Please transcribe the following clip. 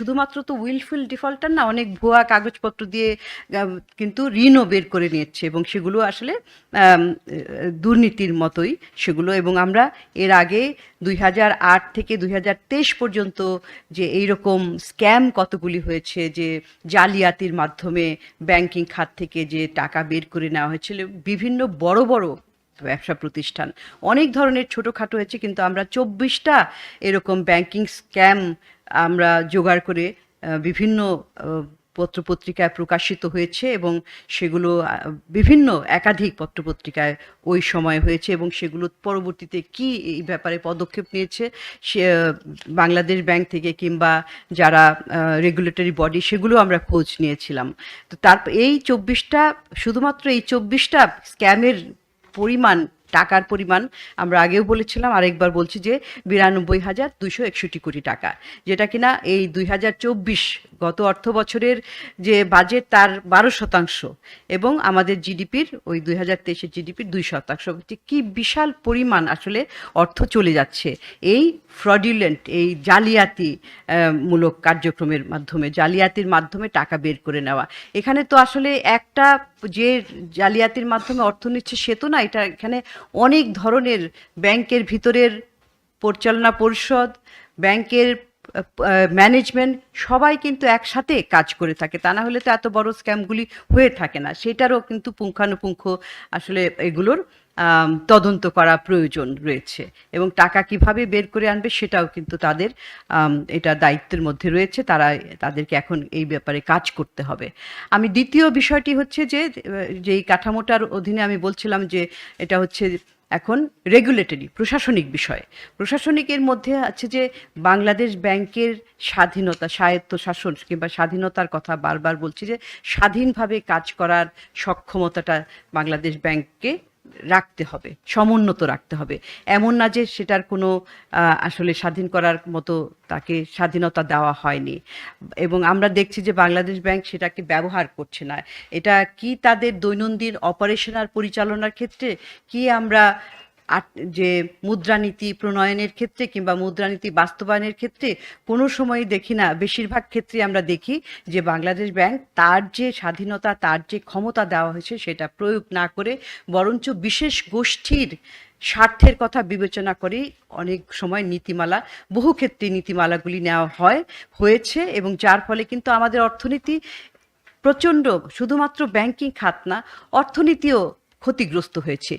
শুধুমাত্র তো wilful defaulter না, অনেক ভুয়া কাগজপত্র দিয়ে কিন্তু ঋণও বের করে নিচ্ছে এবং সেগুলো আসলে দুর্নীতির মতোই সেগুলো এবং আমরা এর আগে দুই হাজার আট থেকে দুই হাজার তেইশ পর্যন্ত যে এইরকম স্ক্যাম কতগুলি হয়েছে, যে জালিয়াতির মাধ্যমে ব্যাংকিং খাত থেকে যে টাকা বের করে নেওয়া হয়েছিল, বিভিন্ন বড় বড় ব্যবসা প্রতিষ্ঠান। অনেক ধরনের ছোটোখাটো হয়েছে, কিন্তু আমরা চব্বিশটা এরকম ব্যাংকিং স্ক্যাম আমরা জোগাড় করে বিভিন্ন পত্রপত্রিকায় প্রকাশিত হয়েছে এবং সেগুলো বিভিন্ন একাধিক পত্রপত্রিকায় ওই সময় হয়েছে এবং সেগুলো পরবর্তীতে কি এই ব্যাপারে পদক্ষেপ নিয়েছে, সে বাংলাদেশ ব্যাংক থেকে কিংবা যারা রেগুলেটরি বডি সেগুলো আমরা খোঁজ নিয়েছিলাম। তো তার, এই চব্বিশটা, শুধুমাত্র এই চব্বিশটা স্ক্যামের পরিমাণ, টাকার পরিমাণ আমরা আগেও বলেছিলাম, আরেকবার বলছি যে বিরানব্বই হাজার দুশো একষট্টি কোটি টাকা, যেটা কিনা এই দুই হাজার চব্বিশ গত অর্থ বছরের যে বাজেট তার বারো শতাংশ এবং আমাদের জিডিপির ওই দুই হাজার তেইশের জিডিপির দুই শতাংশ। কি বিশাল পরিমাণ আসলে অর্থ চলে যাচ্ছে এই ফ্রডিউলেন্ট এই জালিয়াতি মূলক কার্যক্রমের মাধ্যমে, জালিয়াতির মাধ্যমে টাকা বের করে নেওয়া। এখানে তো আসলে একটা যে জালিয়াতির মাধ্যমে অর্থ নিচ্ছে সে তো না, এটা এখানে অনেক ধরনের ব্যাংকের ভিতরের পরিচালনা পরিষদ, ব্যাংকের ম্যানেজমেন্ট সবাই কিন্তু একসাথে কাজ করে থাকে। তা না হলে তো এত বড় স্ক্যামগুলি হয়ে থাকে না। সেটারও কিন্তু পুঙ্খানুপুঙ্খ আসলে এগুলোর তদন্ত করা প্রয়োজন রয়েছে। এবং টাকা কীভাবে বের করে আনবে সেটাও কিন্তু তাদের এটা দায়িত্বের মধ্যে রয়েছে। তারা, তাদেরকে এখন এই ব্যাপারে কাজ করতে হবে। আমি দ্বিতীয় বিষয়টি হচ্ছে যে যেই কাঠামোটার অধীনে আমি বলছিলাম যে, এটা হচ্ছে এখন রেগুলেটরি প্রশাসনিক বিষয়। প্রশাসনিকের মধ্যে আছে যে বাংলাদেশ ব্যাংকের স্বাধীনতা, স্বায়ত্ত শাসন কিংবা স্বাধীনতার কথা বারবার বলছি যে স্বাধীনভাবে কাজ করার সক্ষমতাটা বাংলাদেশ ব্যাংককে রাখতে হবে, সমুন্নত রাখতে হবে। এমন না যে সেটার কোনো আসলে স্বাধীন করার মতো তাকে স্বাধীনতা দেওয়া হয়নি। এবং আমরা দেখছি যে বাংলাদেশ ব্যাংক সেটাকে ব্যবহার করছে না। এটা কি তাদের দৈনন্দিন অপারেশন আর পরিচালনার ক্ষেত্রে কি আমরা যে মুদ্রানীতি প্রণয়নের ক্ষেত্রে কিংবা মুদ্রানীতি বাস্তবায়নের ক্ষেত্রে কোনো সময়ই দেখি না। বেশিরভাগ ক্ষেত্রে আমরা দেখি যে বাংলাদেশ ব্যাংক তার যে স্বাধীনতা, তার যে ক্ষমতা দেওয়া হয়েছে সেটা প্রয়োগ না করে বরঞ্চ বিশেষ গোষ্ঠীর স্বার্থের কথা বিবেচনা করেই অনেক সময় নীতিমালা, বহু ক্ষেত্রে নীতিমালাগুলি নেওয়া হয়, হয়েছে এবং যার ফলে কিন্তু আমাদের অর্থনীতি প্রচণ্ড, শুধুমাত্র ব্যাংকিং খাত না, অর্থনীতিও ক্ষতিগ্রস্ত হয়েছে।